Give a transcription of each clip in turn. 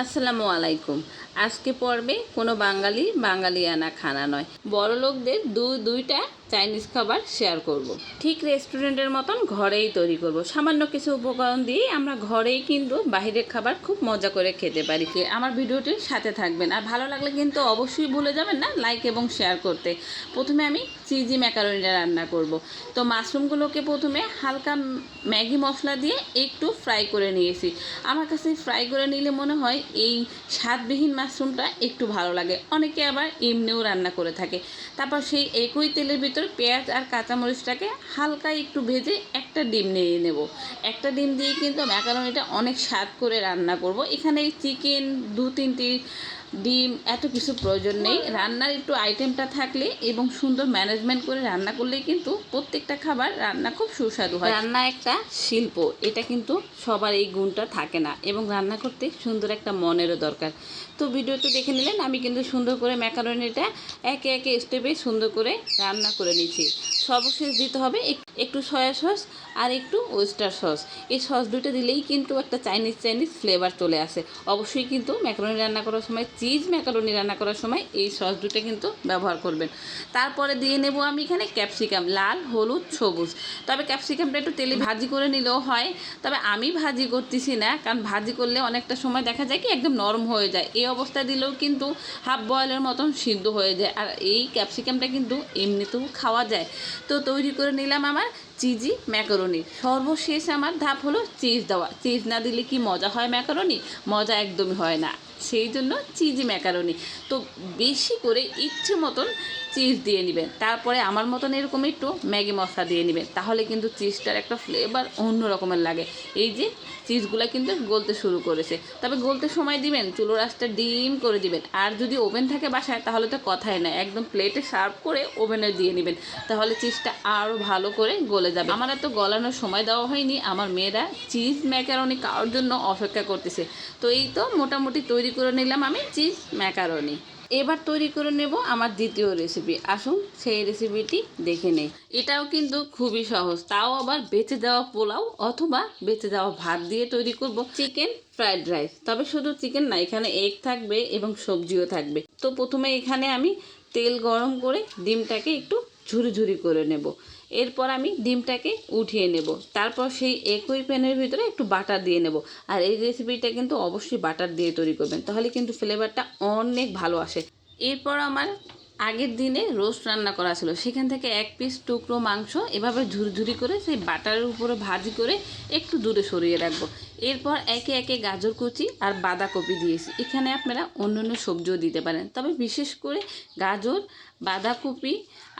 আসসালামু আলাইকুম। আজকে পর্বে কোনো বাঙালি বাঙালিয়ানা খানা নয় বড় লোকদের দু, দুইটা চাইনিজ খাবার শেয়ার করব। ঠিক রেস্টুরেন্টের মতন ঘরেই তৈরি করব। সামান্য কিছু উপকরণ দিয়ে আমরা ঘরেই কিন্তু বাইরের খাবার খুব মজা করে খেতে পারি আমার ভিডিওটির সাথে থাকবেন আর ভালো লাগলে কিন্তু অবশ্যই ভুলে যাবেন না লাইক এবং শেয়ার করতে প্রথমে আমি চিজি ম্যাকারনিটা রান্না করব। তো মাশরুমগুলোকে প্রথমে হালকা ম্যাগি মশলা দিয়ে একটু ফ্রাই করে নিয়েছি আমার কাছে ফ্রাই করে নিলে মনে হয় এই স্বাদবিহীন মাশরুমটা একটু ভালো লাগে। অনেকে আবার এমনিও রান্না করে থাকে। তারপর সেই একই তেলের ভিতর পেঁয়াজ আর কাঁচামরিচটাকে হালকা একটু ভেজে একটা ডিম নিয়ে নেব। একটা ডিম দিয়ে কিন্তু ম্যাকারনিটা অনেক স্বাদ করে রান্না করব। এখানে চিকেন দু তিনটি ডিম, এত কিছু প্রয়োজন নেই। রান্নার একটু আইটেমটা থাকলে এবং সুন্দর ম্যানেজমেন্ট করে রান্না করলেই কিন্তু প্রত্যেকটা খাবার রান্না খুব সুস্বাদু হয়। রান্না একটা শিল্প, এটা কিন্তু সবার এই গুণটা থাকে না এবং রান্না করতে সুন্দর একটা মনেরও দরকার। তো ভিডিওতে দেখে নিলেন, আমি কিন্তু সুন্দর করে ম্যাকারনিটা একে একে স্টেপে সুন্দর করে রান্না করে নিচ্ছি সর্বশেষ দিতে হবে একটু সয়া সস আর একটু ওয়েস্টার সস। এই সস দুটো দিলেই কিন্তু একটা চাইনিজ চাইনিজ ফ্লেভার চলে আসে। অবশ্যই কিন্তু ম্যাকারনি রান্না করার সময় চিজ ম্যাকারনি রান্না করার সময় এই সস দুটো কিন্তু ব্যবহার করবেন। তারপরে দিয়ে নেব আমি এখানে ক্যাপসিকাম লাল, হলুদ, সবুজ। তবে ক্যাপসিকামটা একটু তেলে ভাজি করে নিলেও হয়। তবে আমি ভাজি করতেছি না, কারণ ভাজি করলে অনেকটা সময় দেখা যায় কি একদম নরম হয়ে যায়। এই অবস্থায় দিলেও কিন্তু হাফ বয়েলের মতন সিদ্ধ হয়ে যায়। আর এই ক্যাপসিকামটা কিন্তু এমনিতেও খাওয়া যায়। তো তৈরি করে নিলাম আমার চিজি ম্যাকারনি। সর্বশেষ আমার ধাপ হলো চিজ দেওয়া। চিজ না দিলে কি মজা হয় ম্যাকারনি? মজা একদমই হয় না। সেই জন্য চিজি ম্যাকারনি। তো বেশি করে ইচ্ছে মতন চিজ দিয়ে নেবেন। তারপরে আমার মতন এরকম একটু ম্যাগি মশলা দিয়ে নেবেন। তাহলে কিন্তু চিজটার একটা ফ্লেভার অন্য রকমের লাগে। এই যে চিজগুলো কিন্তু গলতে শুরু করেছে। তবে গলতে সময় দিবেন চুলো রাসটা ডিম করে দিবেন। আর যদি ওভেন থাকে বাসায়, তাহলে তো কথাই না একদম প্লেটে সার্ভ করে ওভেনে দিয়ে নেবেন। তাহলে চিজটা আরও ভালো করে গলে যাবে। আমার এত গলানোর সময় দেওয়া হয়নি। আমার মেয়েরা চিজ ম্যাকারনি খাওয়ার জন্য অপেক্ষা করতেছে। তো এই তো মোটামুটি তৈরি করে নিলাম আমি চিজ ম্যাকারনি এবার তৈরি করে নেব আমার দ্বিতীয় রেসিপি আসুন সেই রেসিপিটি দেখে নেই। এটাও কিন্তু খুবই সহজ। তাও আবার বেঁচে দেওয়া পোলাও অথবা বেঁচে দেওয়া ভাত দিয়ে তৈরি করব চিকেন ফ্রাইড রাইস তবে শুধু চিকেন না, এখানে এগ থাকবে এবং সবজিও থাকবে। তো প্রথমে এখানে আমি তেল গরম করে ডিমটাকে একটু ঝুরি ঝুরি করে নেব। এরপর আমি ডিমটাকে উঠিয়ে নেব। তারপর সেই একই প্যানের ভিতরে একটু বাটার দিয়ে নেব। আর এই রেসিপিটা কিন্তু অবশ্যই বাটার দিয়ে তৈরি করবেন, তাহলে কিন্তু ফ্লেভারটা অনেক ভালো আসে। এরপর আমার আগের দিনে রোস্ট রান্না করা ছিল। সেখান থেকে এক পিস টুকরো মাংস এভাবে ঝুরঝুরি করে সেই বাটারের উপরে ভাজি করে একটু দূরে সরিয়ে রাখব। এরপর একে একে গাজর কুচি আর বাঁধাকপি দিয়েছি। এখানে আপনারা অন্য অন্য সবজিও দিতে পারেন। তবে বিশেষ করে গাজর, বাঁধাকপি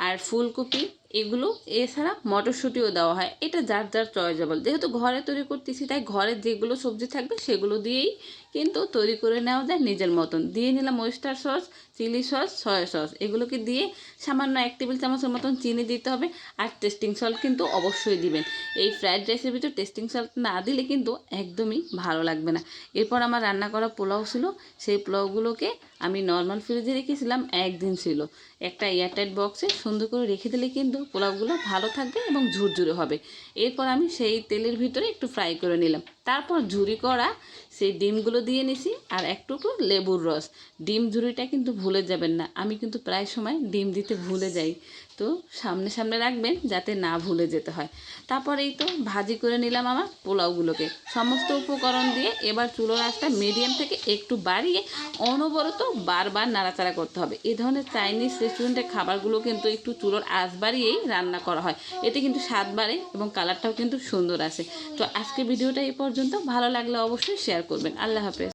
আর ফুলকপি এগুলো এছাড়া মটরশুঁটিও দেওয়া হয়। এটা যার যার চয়েজেবল যেহেতু ঘরে তৈরি করতেছি, তাই ঘরে যেগুলো সবজি থাকবে সেগুলো দিয়েই কিন্তু তৈরি করে নেওয়া যায় নিজের মতন। দিয়ে নিলাম oyster sauce chilli sauce soya sauce এগুলোকে দিয়ে সামান্য এক টেবিল চামচের মতন চিনি দিতে হবে আর টেস্টিং সল্ট কিন্তু অবশ্যই দিবেন। এই ফ্রাইড রাইসের ভিতর টেস্টিং সল্ট না দিলে কিন্তু একদমই ভালো লাগবে না। এরপর আমার রান্না করা পোলাও ছিল। সেই পোলাওগুলোকে আমি নর্মাল ফ্রিজে রেখেছিলাম, একদিন ছিল। একটা এয়ারটাইট বক্সে সুন্দর করে রেখে দিলে কিন্তু পোলাওগুলো ভালো থাকবে এবং ঝুরঝুরে হবে। এরপর আমি সেই তেলের ভিতরে একটু ফ্রাই করে নিলাম। তারপর ঝুরি করা সেই ডিমগুলো দিয়ে নিছি আর একটু একটু লেবুর রস। ডিম ঝুরিটা কিন্তু ভুলে যাবেন না। আমি কিন্তু প্রায় সময় ডিম দিতে ভুলে যাই। তো সামনে সামনে রাখবেন যাতে না ভুলে যেতে হয়। তারপর এই তো ভাজি করে নিলাম আমার পোলাওগুলোকে। সমস্ত উপকরণ দিয়ে এবার চুলো আঁচটা মিডিয়াম থেকে একটু বাড়িয়ে অনবরত বারবার নাড়াচাড়া করতে হবে। এ ধরনের চাইনিজ রেস্টুরেন্টের খাবারগুলো কিন্তু একটু চুলোর আঁচ বাড়িয়েই রান্না করা হয়। এতে কিন্তু স্বাদ বাড়ে এবং কালারটাও কিন্তু সুন্দর আসে। তো আজকে ভিডিওটা এই পর্যন্ত ভালো লাগলে অবশ্যই শেয়ার করবেন। আল্লাহ হাফেজ।